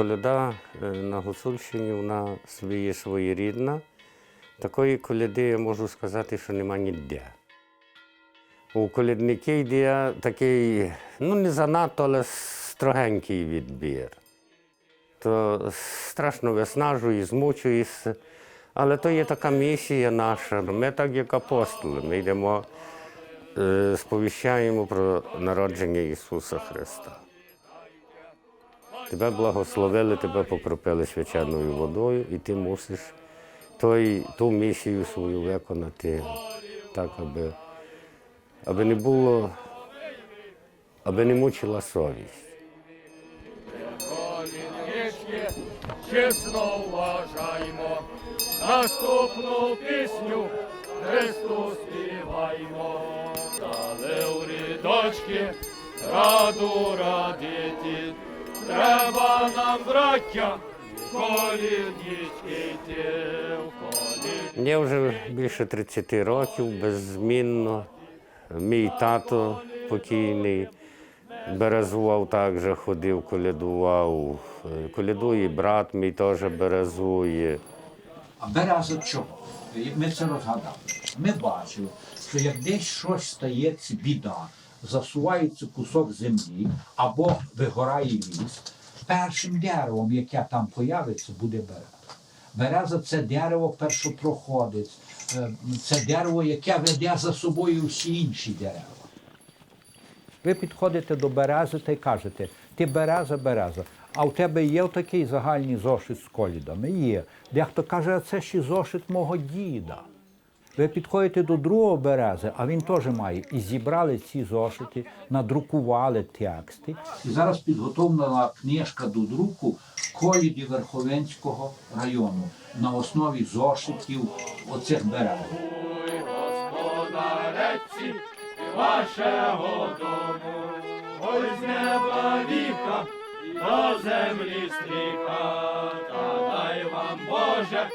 Коляда е, на Гуцульщині вона своє своєрідна. Такої коляди я можу сказати, що нема ніде. У колядників йде такий, ну не занадто, але строгенький відбір. То страшно виснажує, змучуєшся. Але то є така місія наша. Ми так як апостоли. Ми йдемо, е, сповіщаємо про народження Ісуса Христа. Тебе благословили, тебе покропили свяченою водою, і ти мусиш той, ту місію свою виконати так, аби, аби не було, аби не мучила совість. Чесно вважаймо, наступну пісню Христу співаймо. Дали у рідочки раду радити, треба нам, браття, коліднічки йти в колід. Мені вже більше 30 років беззмінно. Мій тато покійний березував також, ходив, колядував. Колядує брат мій теж березує. А береза чого? Ми це розгадали. Ми бачили, що як десь щось стається біда, засувається кусок землі або вигорає ліс, першим деревом, яке там появиться, буде береза. Береза це дерево першотроходець, е, це дерево, яке веде за собою всі інші дерева. Ви підходите до берези та й кажете, ти береза, береза. А у тебе є такий загальний зошит з колідами? Є. Дехто каже, а це ще зошит мого діда. Ви підходите до другого берези, а він теж має. І зібрали ці зошити, надрукували тексти. І зараз підготовлена книжка до друку коліді Верховенського району на основі зошитів оцих берез. Господареці, вашого дому, ой, з неба віка, до землі стріха, та дай вам Боже,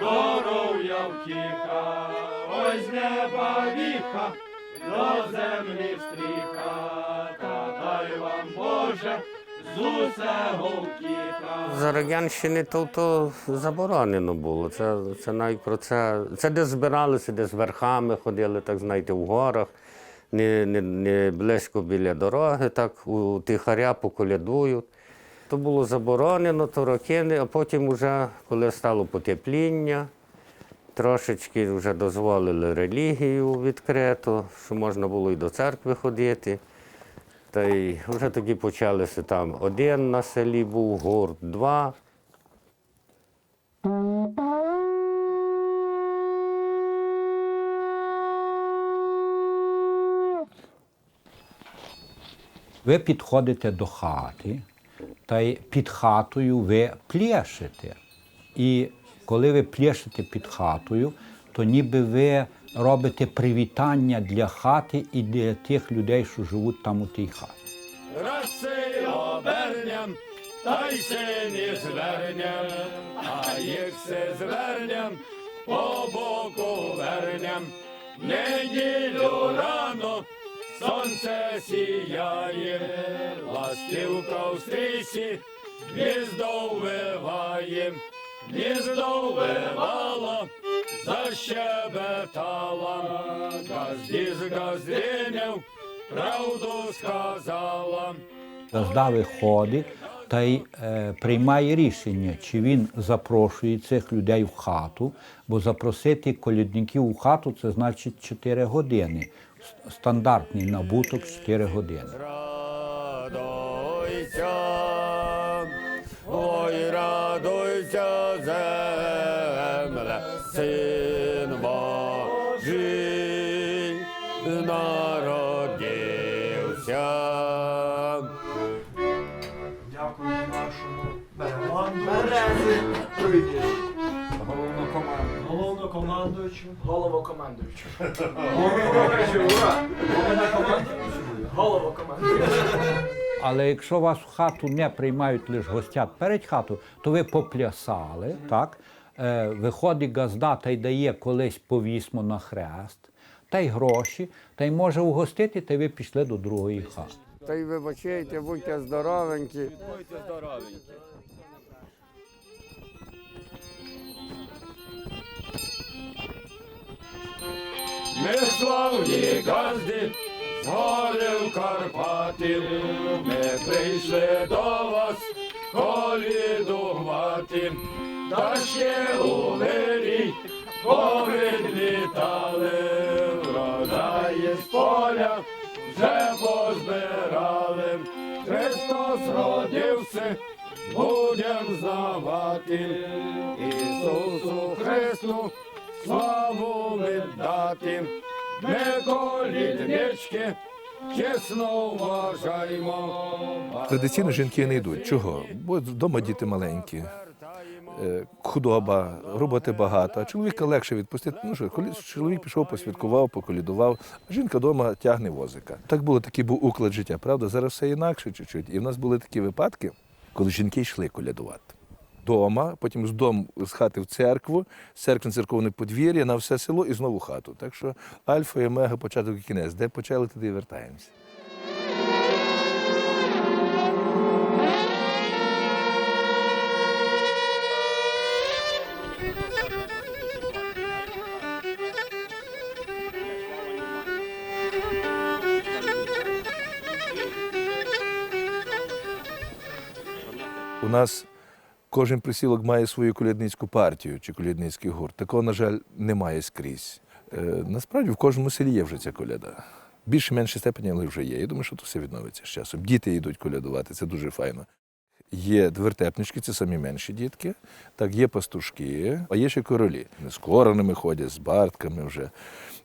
здоров'я втіха, ой, з неба віка, до землі стріха, та дай вам Боже, з усього втіха. За Радянщини то, то заборонено було. Це, це навіть про це. Це де збиралися, де з верхами ходили, так знаєте, в горах, не, не, не близько біля дороги, так у тихаря поколядують. То було заборонено, то роки, а потім, вже, коли стало потепління, трошечки вже дозволили релігію відкрито, що можна було і до церкви ходити. Та й вже тоді почалися там один на селі був, гурт, два. Ви підходите до хати, та й під хатою ви плєшете. І коли ви плєшете під хатою, то ніби ви робите привітання для хати і для тих людей, що живуть там у тій хаті. Раси обернем, та й се не звернем, а їх се звернем, по боку вернем. Неділю рано сонце сіяє, ластівка в стрісі, гніздо виває, гніздо вивала, защебетала, газді з газдинів, правду сказала. Газда виходить та й е, приймає рішення, чи він запрошує цих людей в хату, бо запросити колідників у хату це значить 4 години. Стандартний набуток 4 години. Радуйся, ой, радуйся, земле, син Божий народився. Дякую нашому березі. Головнокомандуючу. Головокомандуючий. Головнокомандуючу, ура! Але якщо вас в хату не приймають лише гостят перед хату, то ви поплясали, так? Е, виходить газда та й дає колись повісмо на хрест, та й гроші, та й може угостити, та й ви пішли до другої хати. Та й вибачайте, будьте здоровенькі. Будьте здоровенькі. Ми славні газди, з горів Карпатів, ми прийшли до вас колідувати, та ще у вирій повідлітали, врожаї з поля вже позбирали. Христос родився, будем знавати, Ісусу Христу славу віддати. Ми коліднички чесно вважаємо. Традиційно жінки не йдуть. Чого? Бо вдома діти маленькі, е, худоба, роботи багато. Чоловіка легше відпустити. Ну що, коли чоловік пішов, посвяткував, поколідував, а жінка вдома тягне возика. Так було такий був уклад життя, правда? Зараз все інакше чуть-чуть. І в нас були такі випадки, коли жінки йшли колядувати. Дома, потім з дому з хати в церкву, з церкви на церковне подвір'я, на все село і знову хату. Так що альфа і омега, початок і кінець. Де почали, туди і вертаємося. У нас кожен присілок має свою колядницьку партію чи колядницький гурт. Такого, на жаль, немає скрізь. Е, насправді в кожному селі є вже ця коляда. Більше менше степені, але вже є. Я думаю, що то все відновиться з часом. Діти йдуть колядувати, це дуже файно. Є вертепнички, це самі менші дітки, так є пастушки, а є ще королі. З коронами ходять, з бартками вже.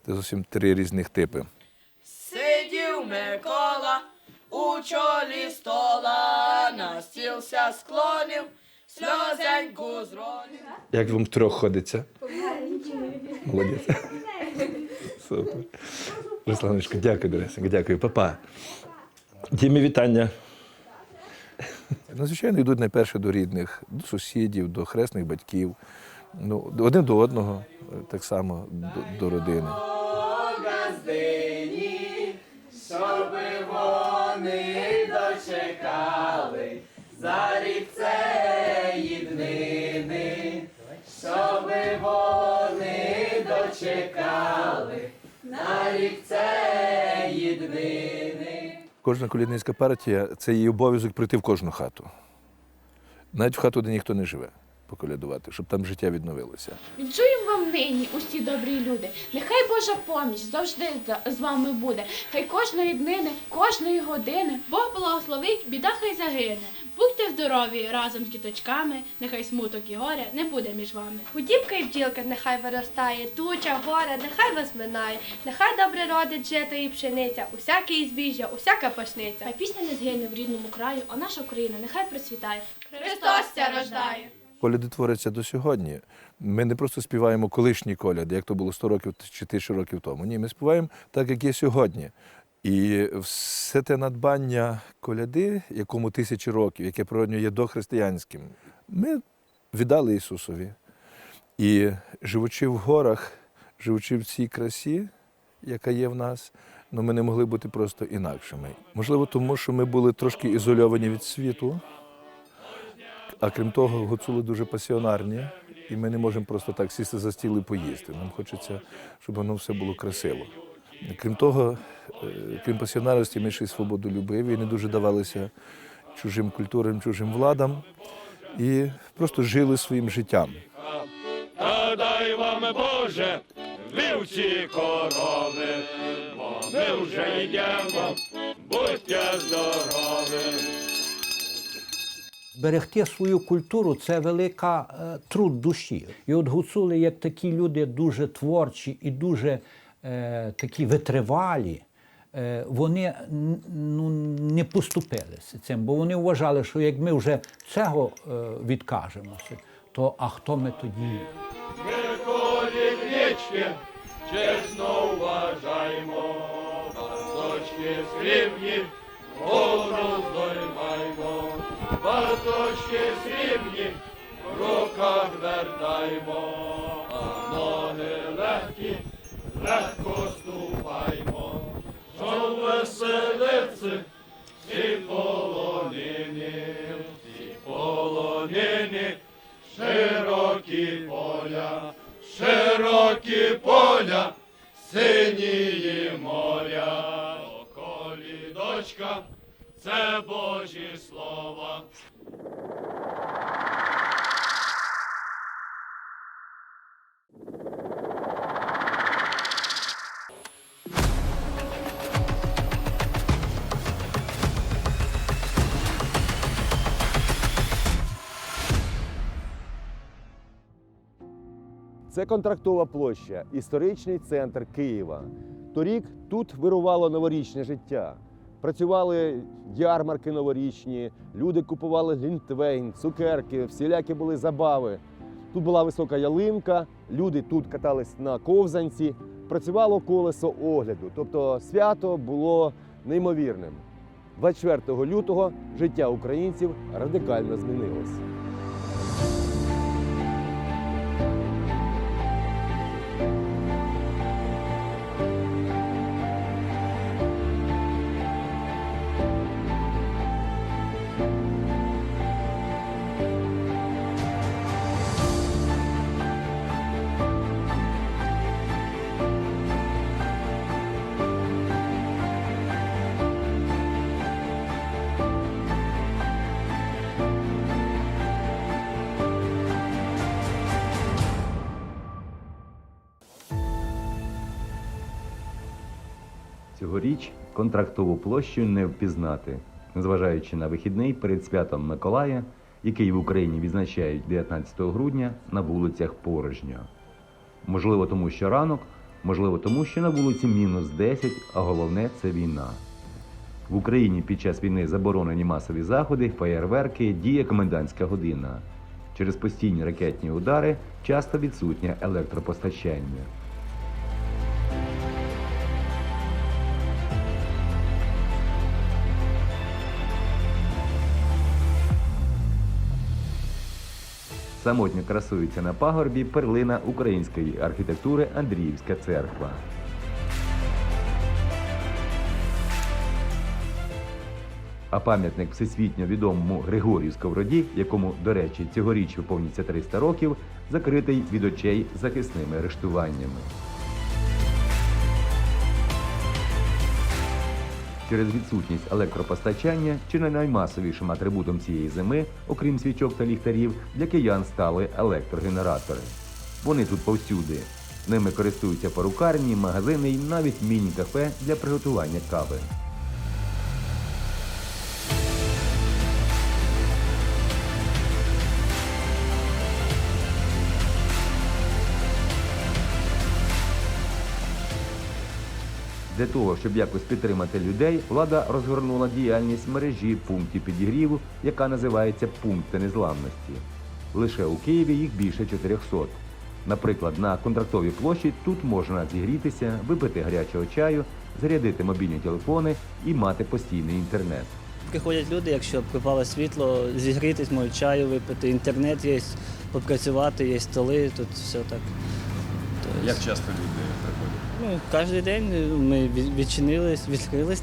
Це зовсім три різних типи. Сидів Микола у чолі стола, на стілся склонив, сльозеньку зронив. Як вам трьох ходиться? Молодець. Супер. Русланочко, дякую, Доресенько, дякую. Папа. Дімі вітання. Ну, звичайно, йдуть найперше до рідних, до сусідів, до хресних батьків, ну, до- один до одного, так само до, до родини. Щоби вони дочекали за рік цієї днини, щоб вони дочекали на рік цієї днини. Кожна колідницька партія це її обов'язок прийти в кожну хату. Навіть в хату, де ніхто не живе, поколядувати, щоб там життя відновилося. Відчуємо вам нині, усі добрі люди. Нехай Божа поміч завжди з вами буде. Хай кожної днини, кожної години Бог благословить, біда хай загине. Будьте здорові разом з діточками, нехай смуток і горя не буде між вами. Подібка і бджілка нехай виростає, туча, горе, нехай вас минає, нехай добре родить жито і пшениця, усяке і збіжжя, усяка пашниця. Хай пісня не згине в рідному краю, а наша Україна нехай процвітає. Христос ся рождає. Коляди творяться до сьогодні. Ми не просто співаємо колишні коляди, як то було 100 років чи тисячу років тому. Ні, ми співаємо так, як є сьогодні. І все те надбання коляди, якому тисячі років, яке природньо є дохристиянським, ми віддали Ісусові. І живучи в горах, живучи в цій красі, яка є в нас, ну ми не могли бути просто інакшими. Можливо, тому що ми були трошки ізольовані від світу. А крім того, гуцули дуже пасіонарні, і ми не можемо просто так сісти за стіл і поїсти. Нам хочеться, щоб воно все було красиво. Крім того, е, крім пасіонарності, ми ще й свободолюбиві не дуже давалися чужим культурам, чужим владам і просто жили своїм життям. Та дай вам Боже, вівці корови, бо ми вже йдемо, будьте здорові. Берегти свою культуру це велика е, труд душі. І от гуцули, як такі люди дуже творчі і дуже е, такі витривалі, е, вони ну, не поступилися цим, бо вони вважали, що як ми вже цього е, відкажемося, то а хто ми тоді? Ми чесно вважаємо, срібні, гору здоймаймо, Варточки срібні в руках вертаймо, а ноги легкі, легко ступаймо, що веселиці всі полонині, всі полонині, широкі поля, широкі поля, синії моря, околі дочка це Божі слова. Це контрактова площа, історичний центр Києва. Торік тут вирувало новорічне життя. Працювали ярмарки новорічні, люди купували лінтвейн, цукерки, всілякі були забави. Тут була висока ялинка, люди тут катались на ковзанці, працювало колесо огляду. Тобто свято було неймовірним. 24 лютого життя українців радикально змінилось. Цьогоріч контрактову площу не впізнати, незважаючи на вихідний перед святом Миколая, який в Україні відзначають 19 грудня на вулицях порожньо. Можливо, тому що ранок, можливо, тому що на вулиці мінус 10, а головне це війна. В Україні під час війни заборонені масові заходи, феєрверки, діє комендантська година. Через постійні ракетні удари часто відсутнє електропостачання. Самотньо красується на пагорбі перлина української архітектури Андріївська церква. А пам'ятник всесвітньо відомому Григорію Сковроді, якому, до речі, цьогоріч виповниться 300 років, закритий від очей захисними арештуваннями. Через відсутність електропостачання чи не наймасовішим атрибутом цієї зими, окрім свічок та ліхтарів, для киян стали електрогенератори. Вони тут повсюди. Ними користуються перукарні, магазини і навіть міні-кафе для приготування кави. Для того, щоб якось підтримати людей, влада розгорнула діяльність мережі пунктів підігріву, яка називається Пункти незламності. Лише у Києві їх більше 400. Наприклад, на контрактовій площі тут можна зігрітися, випити гарячого чаю, зарядити мобільні телефони і мати постійний інтернет. Приходять люди, якщо пропало світло, зігрітись, можуть чаю випити, інтернет є, попрацювати, є столи, тут все так. Тобто, Як часто люди? Ну, кожен день ми від- відчинились, відкрились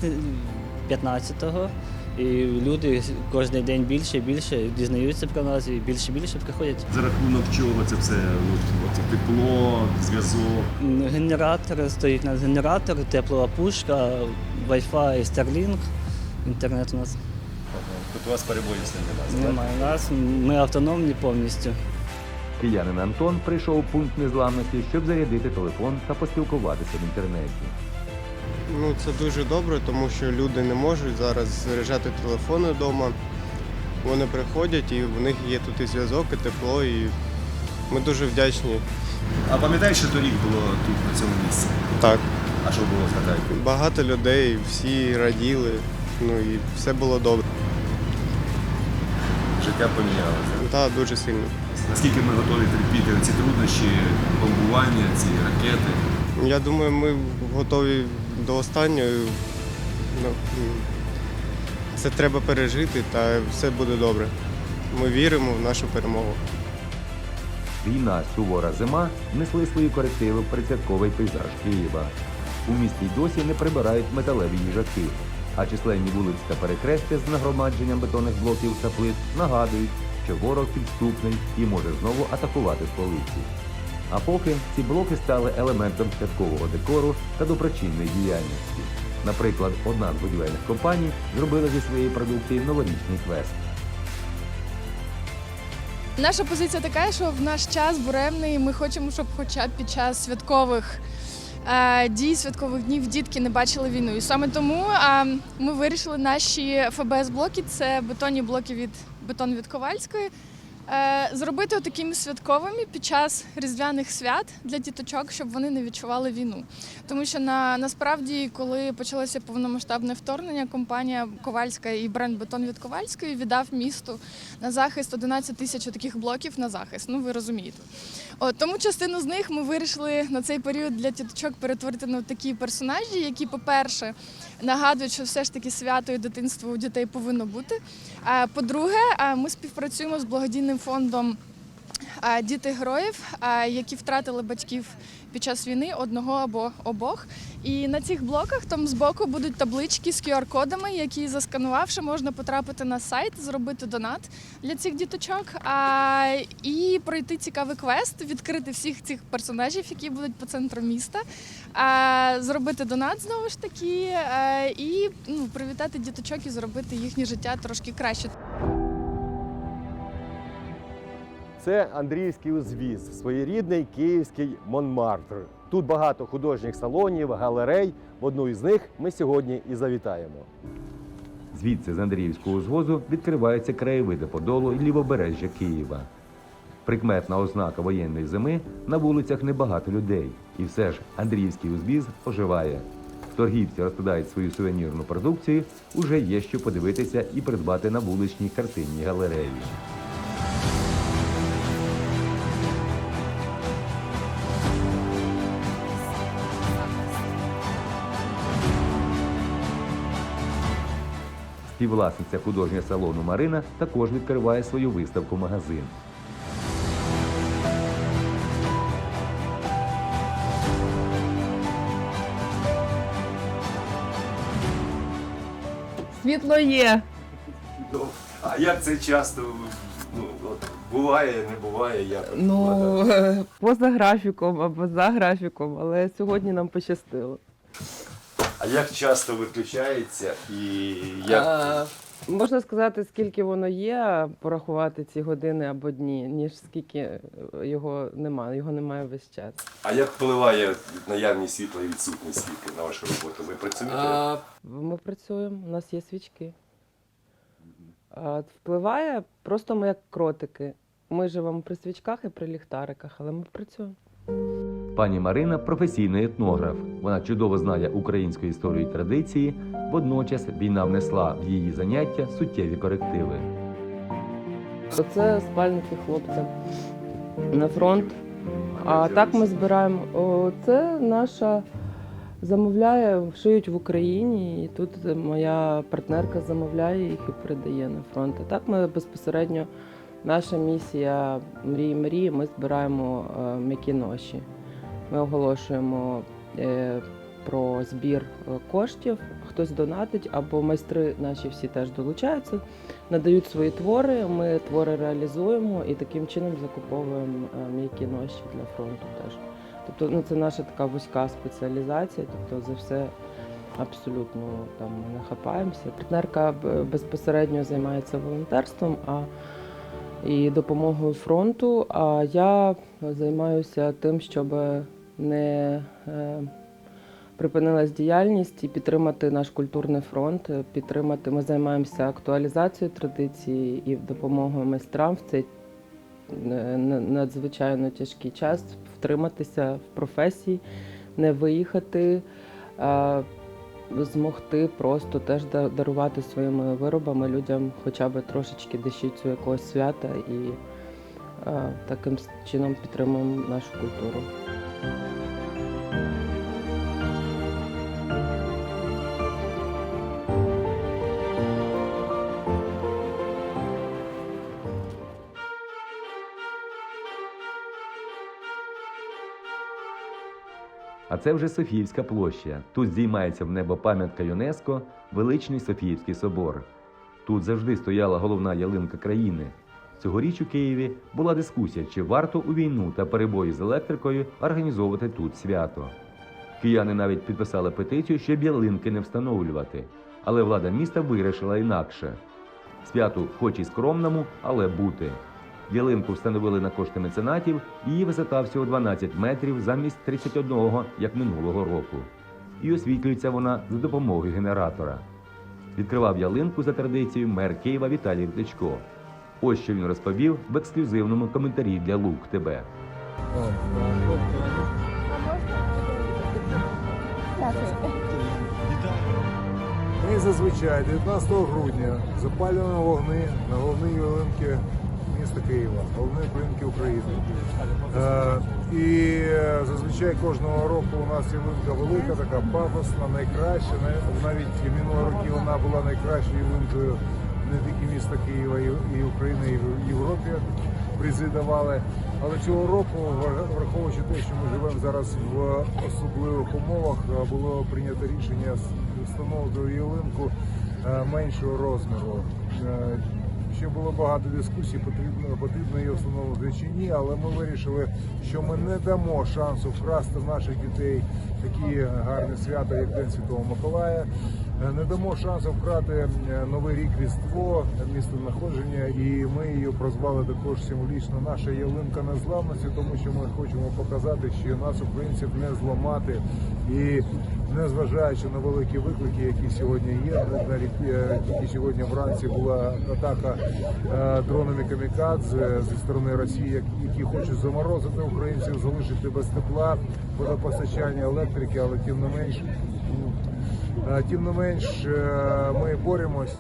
15-го, і люди кожен день більше і більше дізнаються про нас і більше і більше приходять. За рахунок чого це все? От, от тепло, зв'язок. Генератор стоїть нас генератор, теплова пушка, Wi-Fi, Starlink, інтернет у нас Тут у вас перебоїв немає. немає. У нас ми автономні повністю. Киянин Антон прийшов у пункт незламності, щоб зарядити телефон та поспілкуватися в інтернеті. Ну, це дуже добре, тому що люди не можуть зараз заряджати телефони вдома. Вони приходять і в них є тут і зв'язок, і тепло, і ми дуже вдячні. А пам'ятаєш, що торік було тут, на цьому місці? Так, А що було згадайте? багато людей, всі раділи, ну і все було добре. Життя помінялося. Так, дуже сильно. Наскільки ми готові терпіти ці труднощі, бомбування, ці ракети? Я думаю, ми готові до останнього. Ну, це треба пережити, та все буде добре. Ми віримо в нашу перемогу. Війна, сувора зима внесли свої корективи в передсвятковий пейзаж Києва. У місті й досі не прибирають металеві їжаки, а численні вулиці та перехрестя з нагромадженням бетонних блоків та плит нагадують, що ворог підступний і може знову атакувати столиці. А поки ці блоки стали елементом святкового декору та доброчинної діяльності. Наприклад, одна з будівельних компаній зробила зі своєї продукції новорічний квест. Наша позиція така, що в наш час буремний ми хочемо, щоб хоча б під час святкових е, дій, святкових днів дітки не бачили війну. І саме тому е, ми вирішили наші ФБС-блоки, це бетонні блоки від бетон від Ковальської, е, зробити такими святковими під час різдвяних свят для діточок, щоб вони не відчували війну. Тому що на, насправді, коли почалося повномасштабне вторгнення, компанія Ковальська і бренд Бетон від Ковальської віддав місту на захист 11 тисяч таких блоків на захист. Ну ви розумієте. От тому частину з них ми вирішили на цей період для діточок перетворити на такі персонажі, які, по-перше, нагадують, що все ж таки свято і дитинство у дітей повинно бути. По-друге, ми співпрацюємо з благодійним фондом Діти героїв, які втратили батьків під час війни одного або обох. І на цих блоках там збоку будуть таблички з QR-кодами, які засканувавши, можна потрапити на сайт, зробити донат для цих діточок і пройти цікавий квест, відкрити всіх цих персонажів, які будуть по центру міста, зробити донат знову ж таки, і ну, привітати діточок і зробити їхнє життя трошки краще. Це Андріївський узвіз, своєрідний київський Монмартр. Тут багато художніх салонів, галерей. В одну із них ми сьогодні і завітаємо. Звідси з Андріївського звозу відкриваються краєвиди Подолу і лівобережжя Києва. Прикметна ознака воєнної зими на вулицях небагато людей. І все ж Андріївський узвіз оживає. Торгівці розкладають свою сувенірну продукцію, уже є що подивитися і придбати на вуличній картинній галереї. Співвласниця художнього салону Марина також відкриває свою виставку магазин. Світло є. А як це часто ну, от, буває, не буває, як? Ну, поза графіком або за графіком, але сьогодні нам пощастило. А як часто виключається і як. А, можна сказати, скільки воно є, порахувати ці години або дні, ніж скільки е, його немає. Його немає весь час. А як впливає наявність світла і відсутність світла на вашу роботу? Ви працюєте? А, ми працюємо, у нас є свічки. А, впливає просто ми як кротики. Ми живемо при свічках і при ліхтариках, але ми працюємо. Пані Марина професійний етнограф. Вона чудово знає українську історію і традиції. Водночас війна внесла в її заняття суттєві корективи. Оце спальники хлопцям на фронт. А так ми збираємо. Це наша замовляє, шиють в Україні, і тут моя партнерка замовляє їх і передає на фронт. А так ми безпосередньо, наша місія мрії мрії, ми збираємо е, м'які ноші. Ми оголошуємо е, про збір е, коштів, хтось донатить, або майстри наші всі теж долучаються, надають свої твори. Ми твори реалізуємо і таким чином закуповуємо е, м'які ноші для фронту теж. Тобто, ну це наша така вузька спеціалізація, тобто за все абсолютно там ми не хапаємося. Партнерка безпосередньо займається волонтерством а і допомогою фронту. А я займаюся тим, щоб не е, припинилась діяльність і підтримати наш культурний фронт, е, підтримати. Ми займаємося актуалізацією традиції і допомогою майстрам в цей е, надзвичайно тяжкий час втриматися в професії, не виїхати, змогти просто теж дарувати своїми виробами людям хоча б трошечки дещицю якогось свята і а, таким чином підтримуємо нашу культуру. А це вже Софіївська площа. Тут здіймається в небо пам'ятка ЮНЕСКО величний Софіївський собор. Тут завжди стояла головна ялинка країни. Цьогоріч у Києві була дискусія, чи варто у війну та перебої з електрикою організовувати тут свято. Кияни навіть підписали петицію, щоб ялинки не встановлювати. Але влада міста вирішила інакше. Святу, хоч і скромному, але бути. Ялинку встановили на кошти меценатів, її висота всього 12 метрів замість 31, як минулого року. І освітлюється вона за допомогою генератора. Відкривав ялинку за традицією мер Києва Віталій Кличко. Ось що він розповів в ексклюзивному коментарі для Лук ТБ. Ми зазвичай 19 грудня запалюємо вогни на головній ялинці міста Києва, головної ялинки України. Е, і зазвичай кожного року у нас ялинка велика, така пафосна, найкраща. Нав- Навіть минулого роки вона була найкращою ялинкою не тільки міста Києва і- України, і в Європі призи давали. Але цього року, враховуючи те, що ми живемо зараз в особливих умовах, е, було прийнято рішення встановити ялинку е, меншого розміру. Е, Ще було багато дискусій, потрібно, потрібно її встановити чи ні, але ми вирішили, що ми не дамо шансу вкрасти наших дітей такі гарні свята, як День Святого Миколая. Е, Не дамо шансу вкрати е, Новий рік Різдво, місцезнаходження, і ми її прозвали також символічно наша ялинка незламності, тому що ми хочемо показати, що нас, українців, не зламати. І незважаючи на великі виклики, які сьогодні є, е, тільки сьогодні вранці була атака е, дронами камікадзе зі сторони Росії, які хочуть заморозити українців, залишити без тепла, водопостачання, електрики, але тим не менш. Е, Тим не менш, е, ми боремось.